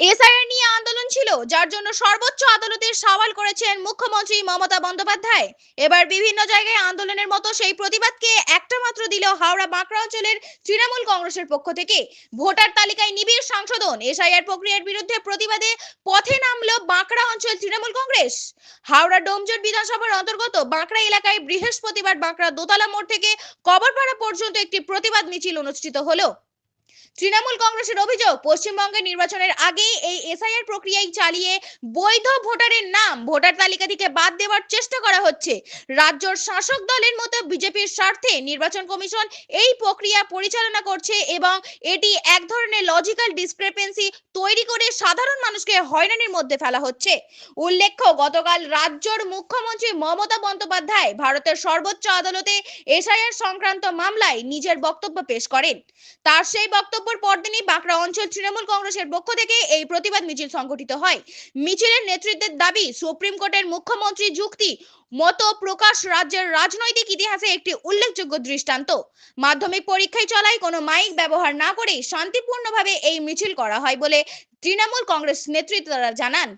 SIR নিয়ে আন্দোলন ছিল, যার জন্য সর্বোচ্চ আদালতের সওয়াল করেছেন মুখ্যমন্ত্রী মমতা বন্দ্যোপাধ্যায়। এবার বিভিন্ন জায়গায় আন্দোলনের মতো সেই প্রতিবাদকে একটা মাত্র দিল হাওড়া বাঁকড়া অঞ্চলের তৃণমূল কংগ্রেসের পক্ষ থেকে। ভোটার তালিকায় নিবিড় সংশোধন, এসআইআর প্রক্রিয়ার বিরুদ্ধে প্রতিবাদে পথে নামলো বাঁকড়া অঞ্চল তৃণমূল কংগ্রেস। হাওড়া ডোমজোট বিধানসভার অন্তর্গত বাঁকড়া এলাকায় বৃহস্পতিবার বাঁকড়া দোতলা মোড় থেকে কবরপাড়া পর্যন্ত একটি প্রতিবাদ মিছিল অনুষ্ঠিত হলো। তৃণমূল কংগ্রেসের অভিযোগ পশ্চিমবঙ্গের নির্বাচনের আগে এই এসআইআর প্রক্রিয়াই চালিয়ে বৈধ ভোটারের নাম ভোটার তালিকা থেকে বাদ দেওয়ার চেষ্টা করা হচ্ছে। রাজ্যর শাসক দলের মতো বিজেপির স্বার্থে নির্বাচন কমিশন এই প্রক্রিয়া পরিচালনা করছে এবং এটি এক ধরনের লজিক্যাল ডিসক্রেপেন্সি তৈরি করে সাধারণ মানুষকে হয়রানির মধ্যে ফেলা হচ্ছে। উল্লেখ্য, গতকাল রাজ্যর মুখ্যমন্ত্রী মমতা বন্দ্যোপাধ্যায় ভারতের সর্বোচ্চ আদালতে এসআইআর সংক্রান্ত মামলায় নিজের বক্তব্য পেশ করেন। তার সেই বক্তব্যের পরদিনই বাঁকড়া অঞ্চল তৃণমূল কংগ্রেসের পক্ষ থেকে এই প্রতিবাদ মিছিল সংগঠিত হয়। মিছিলের নেতৃত্বের দাবি, সুপ্রিম কোর্টের মুখ্যমন্ত্রী যুক্তি, মতো প্রকাশ রাজ্যের রাজনৈতিক ইতিহাসে একটি উল্লেখযোগ্য দৃষ্টান্ত। মাধ্যমিক পরীক্ষায় চলাই কোনো মাইক ব্যবহার না করে শান্তিপূর্ণভাবে এই মিছিল করা হয় বলে তৃণমূল কংগ্রেস নেতৃত্বরা জানান।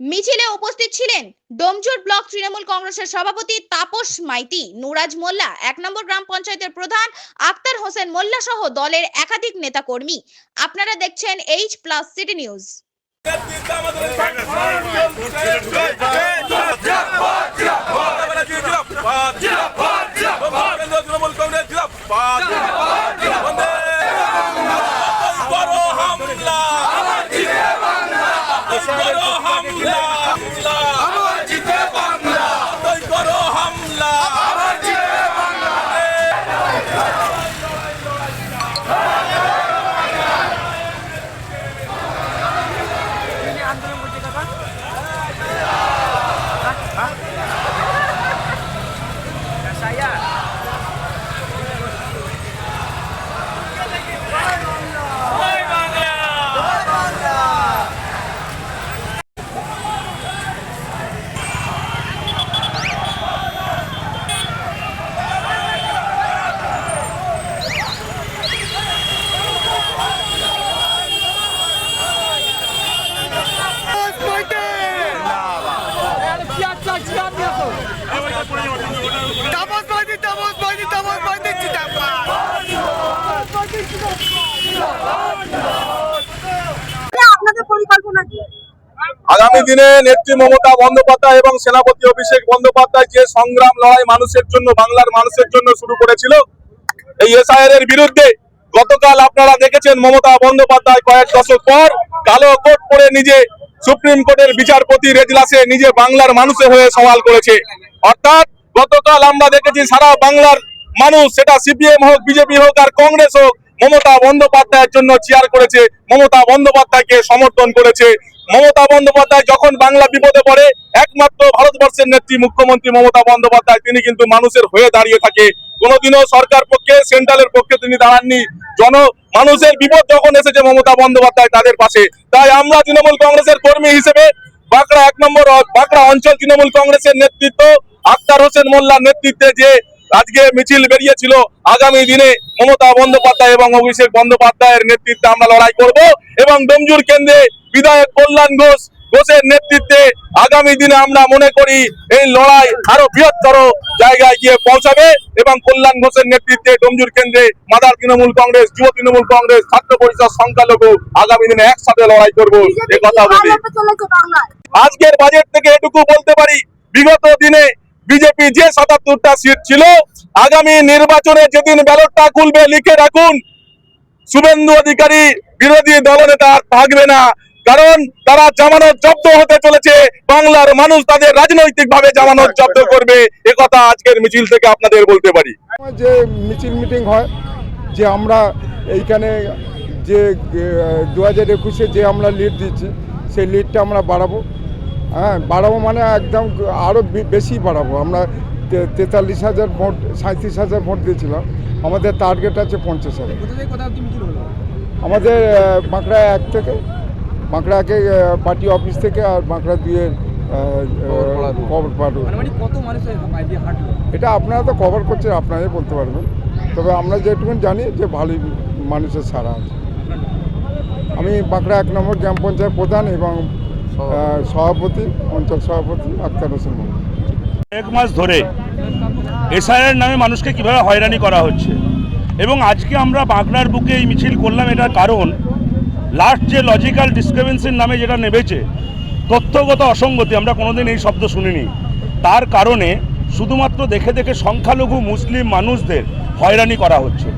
মিছিলে উপস্থিত ছিলেন ডোমজোর ব্লক তৃণমূল কংগ্রেসের সভাপতি তাপস মাইতি নুরাজ মোল্লা এক নম্বর গ্রাম পঞ্চায়েতের প্রধান আক্তার হোসেন মোল্লা সহ দলের একাধিক নেতাকর্মী আপনারা দেখছেন এইচ প্লাস সিটি নিউজ জিরাফাত বন্দে করো হামলা করো হামলা হামলা করো হামলা তাপস বাদি তাপস বাদি তাপস বাদি আপনাদের পরিকল্পনা কি? আগামী দিনে নেত্রী মমতা বন্দ্যোপাধ্যায় এবং সেনাপতি অভিষেক বন্দ্যোপাধ্যায় যে সংগ্রাম লড়াই মানুষের জন্য, বাংলার মানুষের জন্য শুরু করেছিল, এই এসআইআর এর বিরুদ্ধে গতকাল আপনারা দেখেছেন মমতা বন্দ্যোপাধ্যায় কয়েক দশক পর কালো কোট পরে নিজে সুপ্রিম কোর্টের বিচারপতি রেজলাসে নিজে বাংলার মানুষের হয়ে সওয়াল করেছে। অর্থাৎ গতকাল আমরা দেখেছি সারা বাংলার মানুষ, সেটা সিপিএম হোক, বিজেপি হোক আর কংগ্রেস হোক মমতা বন্দ্যোপাধ্যায়ের জন্য চেয়ার করেছে, মমতা বন্দ্যোপাধ্যায়কে সমর্থন করেছে। মমতা বন্দ্যোপাধ্যায় যখন বাংলা বিপদে পড়ে, একমাত্র ভারতবর্ষের নেত্রী মুখ্যমন্ত্রী মমতা বন্দ্যোপাধ্যায়, তিনি কিন্তু মানুষের হয়ে দাঁড়িয়ে থাকে। কোনোদিনও সরকার পক্ষে, সেন্ট্রালের পক্ষে তিনি দাঁড়াননি। জন, মানুষের বিপদ যখন এসেছে মমতা বন্দ্যোপাধ্যায় তাদের পাশে। তাই আমরা তৃণমূল কংগ্রেসের কর্মী হিসেবে বাঁকড়া এক নম্বর, বাঁকড়া অঞ্চল তৃণমূল কংগ্রেসের নেতৃত্ব, আক্তার হোসেন মোল্লার নেতৃত্বে যে আজকে মিছিল বেরিয়েছিল। আগামী দিনে মমতা বন্দ্যোপাধ্যায় এবং অভিষেক বন্দ্যোপাধ্যায়ের নেতৃত্বে আমরা লড়াই করব এবং ডোমজুর কেন্দ্রে বিধায়ক কল্যাণ ঘোষ ঘোষের নেতৃত্বে আগামী দিনে আমরা মনে করি এই লড়াই আরও বৃহত্তর জায়গায় গিয়ে পৌঁছাবে এবং কল্যাণ ঘোষের নেতৃত্বে ডোমজুর কেন্দ্রে মাদার তৃণমূল কংগ্রেস যুব তৃণমূল কংগ্রেস ছাত্র পরিষদ সংখ্যালঘু আগামী দিনে একসাথে লড়াই করব। এ কথা বলি। আজকের বাজেট থেকে এটুকু বলতে পারি বিগত দিনে বিজেপি যে সাতাত্তরটা সিট ছিল, আগামী নির্বাচনে যেদিন ব্যালটটা খুলবে, লিখে রাখুন, শুভেন্দু অধিকারী বিরোধী দলনেতা থাকবে না। কারণ তারা জামানত জব্দ হতে চলেছে, বাংলার মানুষ তাদের রাজনৈতিক ভাবে জামানত জব্দ করবে একথা আজকের মিছিল থেকে আপনাদের বলতে পারি। যে মিছিল মিটিং হয়, যে আমরা এইখানে যে দু হাজার একুশে যে আমরা লিড দিচ্ছি, সেই লিডটা আমরা বাড়াবো। হ্যাঁ বাড়াবো মানে একদম আরও বেশি বাড়াবো। আমরা তেতাল্লিশ হাজার ভোট সাঁত্রিশ হাজার ভোট দিয়েছিলাম। আমাদের টার্গেট আছে পঞ্চাশ হাজার। আমাদের বাঁকড়া এক থেকে। বাঁকড়া একে পার্টি অফিস থেকে আর বাঁকড়া দুয়ে কবর পাড়ু এটা আপনারা তো কভার করছেন আপনারাই বলতে পারবেন। তবে আমরা যেটুকু জানি যে ভালোই মানুষের সারা আছে। আমি বাঁকড়া এক নম্বর গ্রাম পঞ্চায়েত প্রধান এবং সভাপতি, অঞ্চল সভাপতি আক্তার হোসেন এক মাস ধরে এসআইআর নামে মানুষকে কীভাবে হয়রানি করা হচ্ছে? এবং আজকে আমরা বাংলার বুকে এই মিছিল করলাম এটার কারণ লাস্ট যে লজিক্যাল ডিসক্রিপেন্সির নামে যেটা নেমেছে, তথ্যগত অসঙ্গতি, আমরা কোনোদিন এই শব্দ শুনিনি। তার কারণে শুধুমাত্র দেখে দেখে সংখ্যালঘু মুসলিম মানুষদের হয়রানি করা হচ্ছে।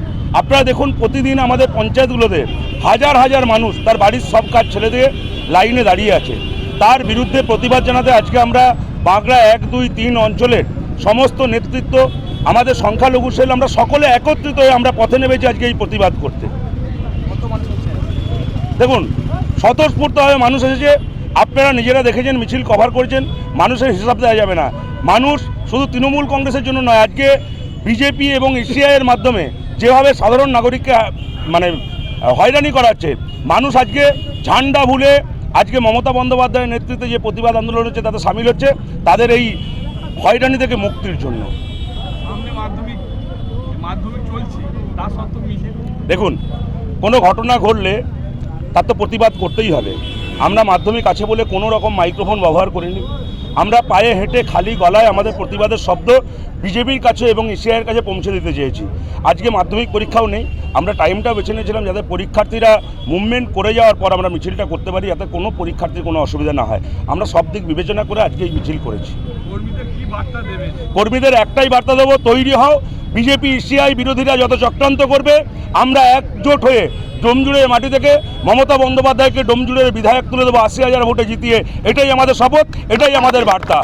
আপনারা দেখুন, প্রতিদিন আমাদের পঞ্চায়েতগুলোতে হাজার হাজার মানুষ, তার বাড়ির সব কাজ ছেড়ে দিয়ে লাইনে দাঁড়িয়ে আছে। তার বিরুদ্ধে প্রতিবাদ জানাতে আজকে আমরা বাংলা এক, দুই, তিন অঞ্চলের সমস্ত নেতৃত্ব, আমাদের সংখ্যালঘু সেল, আমরা সকলে একত্রিত হয়ে আমরা পথে নেমেছি আজকে এই প্রতিবাদ করতে। দেখুন, স্বতঃস্ফূর্তভাবে মানুষ এসেছে। আপনারা নিজেরা দেখেছেন, মিছিল কভার করেছেন। মানুষের হিসাব দেওয়া যাবে না। মানুষ শুধু তৃণমূল কংগ্রেসের জন্য নয়, আজকে বিজেপি এবং ইসিআইয়ের মাধ্যমে যেভাবে সাধারণ নাগরিককে মানে হয়রানি করা হচ্ছে মানুষ আজকে ঝান্ডা ভুলে আজকে মমতা বন্দ্যোপাধ্যায়ের নেতৃত্বে যে প্রতিবাদ আন্দোলন হচ্ছে তাতে সামিল হচ্ছে তাদের এই হয়রানি থেকে মুক্তির জন্য। দেখুন কোনো ঘটনা ঘটলে তার তো প্রতিবাদ করতেই হবে। আমরা মাধ্যমিক আছে বলে কোনো রকম মাইক্রোফোন ব্যবহার করিনি। আমরা পায়ে হেঁটে খালি গলায় আমাদের প্রতিবাদের শব্দ বিজেপির কাছে এবং এশিয়ার কাছে পৌঁছে দিতে চেয়েছি। আজকে মাধ্যমিক পরীক্ষাও নেই। আমরা টাইমটা বেছে নিয়েছিলাম যাতে পরীক্ষার্থীরা মুভমেন্ট করে যাওয়ার পর আমরা মিছিলটা করতে পারি যাতে কোনো পরীক্ষার্থীর কোনো অসুবিধা না হয়। আমরা সব দিক বিবেচনা করে আজকে এই মিছিল করেছি। কর্মীদের বার্তা দেবে? কর্মীদের একটাই বার্তা দেবো তৈরি হও। বিজেপি, সিআই বিরোধীরা যত চক্রান্ত করবে, আমরা একজোট হয়ে ডোমজুড়ের মাটি থেকে মমতা বন্দ্যোপাধ্যায়কে ডোমজুড়ের বিধায়ক তুলে দেবো, আশি হাজার ভোটে জিতিয়ে। এটাই আমাদের শপথ, এটাই আমাদের বার্তা।